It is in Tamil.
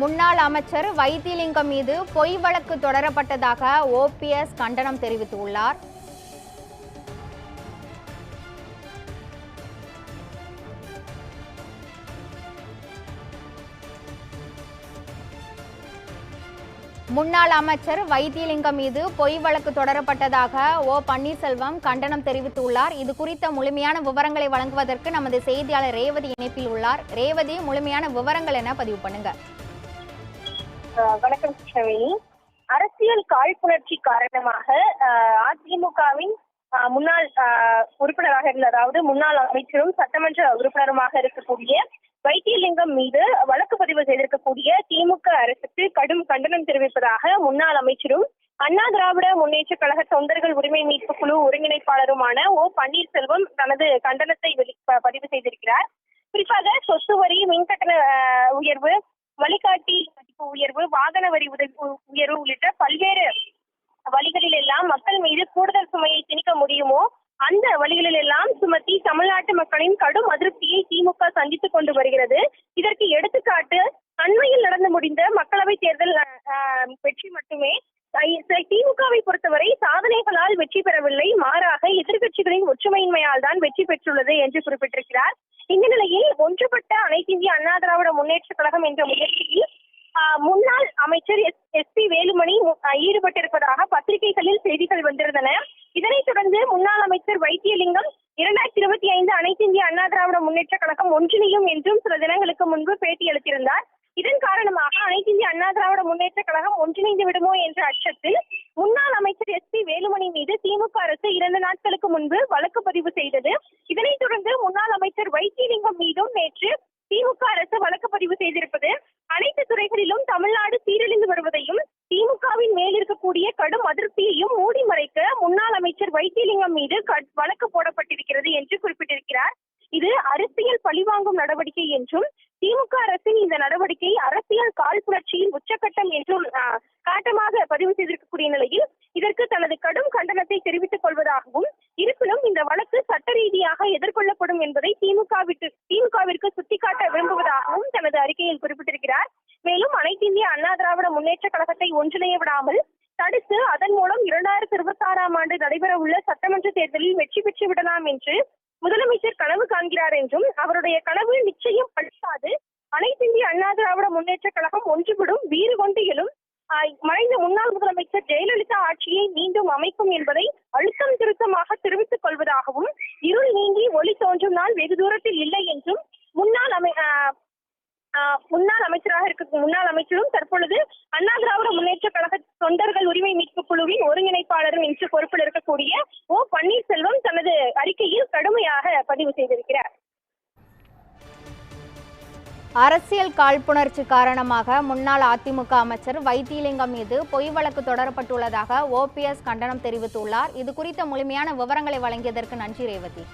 முன்னாள் அமைச்சர் வைத்திலிங்கம் மீது பொய் வழக்கு தொடரப்பட்டதாக ஓபிஎஸ் கண்டனம் தெரிவித்துள்ளார். முன்னாள் அமைச்சர் வைத்தியலிங்கம் மீது பொய் வழக்கு தொடரப்பட்டதாக ஓ பன்னீர்செல்வம் கண்டனம் தெரிவித்துள்ளார். இது குறித்த முழுமையான விவரங்களை வழங்குவதற்கு நமது செய்தியாளர் ரேவதி இணைப்பில் உள்ளார். ரேவதி முழுமையான விவரங்கள் என பதிவு பண்ணுங்க. வணக்கம் கிருஷ்ணவேணி அரசியல் காழ்ப்புணர்ச்சி காரணமாக அதிமுகவின் முன்னாள் உறுப்பினராக இருந்த அதாவது முன்னாள் அமைச்சரும் சட்டமன்ற உறுப்பினருமாக இருக்கக்கூடிய வைத்தியலிங்கம் மீது வழக்கு பதிவு செய்திருக்கக்கூடிய திமுக அரசுக்கு கடும் கண்டனம் தெரிவிப்பதாக முன்னாள் அமைச்சரும் அண்ணா திராவிட முன்னேற்ற கழக தொண்டர்கள் உரிமை மீட்பு குழு ஒருங்கிணைப்பாளருமான ஓ பன்னீர்செல்வம் தனது கண்டனத்தை வெளி- ப- பதிவு செய்திருக்கிறார். குறிப்பாக சொத்து வரி மின்கட்டண உயர்வு வழிகாட்டி உயர்வு வாகன வரி உதவி உயர்வு உள்ளிட்ட பல்வேறு வழிகளில் எல்லாம் மக்கள் மீது கூடுதல் சுமையை திணிக்க முடியுமோ அந்த வழிகளில் எல்லாம் சுமத்தி தமிழ்நாட்டு மக்களின் கடும் அதிருப்தியை திமுக சந்தித்துக் கொண்டு வருகிறது. இதற்கு எடுத்துக்காட்டு அண்மையில் நடந்து முடிந்த மக்களவை தேர்தல் வெற்றி மட்டுமே திமுகவை பொறுத்தவரை சாதனைகளால் வெற்றி பெறவில்லை. மாறாக எதிர்க்கட்சிகளின் ஒற்றுமையின்மையால் தான் வெற்றி பெற்றுள்ளது என்று குறிப்பிட்டிருக்கிறார். இந்த நிலையில் ஒன்றுபட்ட அனைத்து இந்திய அண்ணா திராவிட முன்னேற்ற கழகம் என்ற முயற்சியில் முன்னாள் அமைச்சர் எஸ் எஸ் பி வேலுமணி ஈடுபட்டிருப்பதாக பத்திரிகைகளில் செய்திகள் வந்திருந்தன. இதனைத் தொடர்ந்து முன்னாள் அமைச்சர் வைத்தியலிங்கம் இரண்டாயிரத்தி இருபத்தி ஐந்து அனைத்து இந்திய அண்ணா திராவிட முன்னேற்ற கழகம் ஒன்றிணையும் என்றும் சில தினங்களுக்கு முன்பு பேட்டி அளித்திருந்தார். இதன் காரணமாக அனைத்து இந்திய அண்ணா திராவிட முன்னேற்ற கழகம் ஒன்றிணைந்து விடுமோ என்ற அச்சத்தில் முன்னாள் அமைச்சர் எஸ் பி வேலுமணி மீது திமுக அரசு இரண்டு நாட்களுக்கு முன்பு வழக்கு பதிவு செய்தது. இதனைத் தொடர்ந்து முன்னாள் அமைச்சர் வைத்தியலிங்கம் மீதும் நேற்று திமுக அரசு வழக்கு பதிவு செய்திருப்பது அனைத்து துறைகளிலும் தமிழ்நாடு சீரழிந்து வருவதையும் திமுகவின் மேல் இருக்கக்கூடிய கடும் அதிருப்தியையும் மூடி மறைக்க முன்னாள் அமைச்சர் வைத்தியலிங்கம் மீது வழக்கு போடப்பட்டிருக்கிறது என்று குறிப்பிட்டிருக்கிறார். இது அரசியல் பழிவாங்கும் நடவடிக்கை என்றும் திமுக அரசின் இந்த நடவடிக்கை அரசியல் கால் புரட்சியின் உச்சக்கட்டம் என்றும் காட்டமாக பதிவு செய்திருக்கக்கூடிய நிலையில் இதற்கு தனது கடும் கண்டனத்தை தெரிவித்துக் கொள்வதாகவும் இருப்பினும் இந்த வழக்கு சட்ட ரீதியாக எதிர்கொள்ளப்படும் என்பதை திமுகவிற்கு திமுகவிற்கு சுட்டிக்காட்ட விரும்புவதாகவும் தனது அறிக்கையில் குறிப்பிட்டிருக்கிறார். மேலும் அனைத்து இந்திய அண்ணா திராவிட முன்னேற்ற கழகத்தை ஒன்றிணைய விடாமல் தடுத்து அதன் மூலம் இரண்டாயிரத்தி இருபத்தி ஆறாம் ஆண்டு நடைபெற உள்ள சட்டமன்ற தேர்தலில் வெற்றி பெற்று விடலாம் என்று முதலமைச்சர் கனவு காண்கிறார் என்றும் அவருடைய கனவு நிச்சயம் பழிக்காது. அனைத்து இந்திய அண்ணா திராவிட முன்னேற்ற கழகம் ஒன்றுபடும் வீறு கொண்டு எழும் மறைந்த முன்னாள் முதலமைச்சர் ஜெயலலிதா ஆட்சியை மீண்டும் அமைக்கும் என்பதை அழுத்தம் திருத்தமாக தெரிவித்துக் கொள்வதாகவும் இருள் நீங்கி ஒளி தோன்றும் நாள் வெகு தூரத்தில் இல்லை என்றும் முன்னாள் அமை முன்னாள் அமைச்சராக இருக்க முன்னாள் அமைச்சரும் தற்பொழுது அண்ணா திராவிட முன்னேற்ற கழக தொண்டர்கள் உரிமை மீட்பு குழுவின் ஒருங்கிணைப்பாளரும் என்று பொறுப்பில் இருக்கக்கூடிய ஓ பன்னீர்செல்வம் தனது அறிக்கையில் கடுமையாக பதிவு செய்திருக்கிறார். அரசியல் காழ்ப்புணர்ச்சி காரணமாக முன்னாள் அதிமுக அமைச்சர் வைத்திலிங்கம் மீது பொய் வழக்கு தொடரப்பட்டுள்ளதாக ஓபிஎஸ் கண்டனம் தெரிவித்துள்ளார். இது குறித்த முழுமையான விவரங்களை வழங்கியதற்கு நன்றி ரேவதி.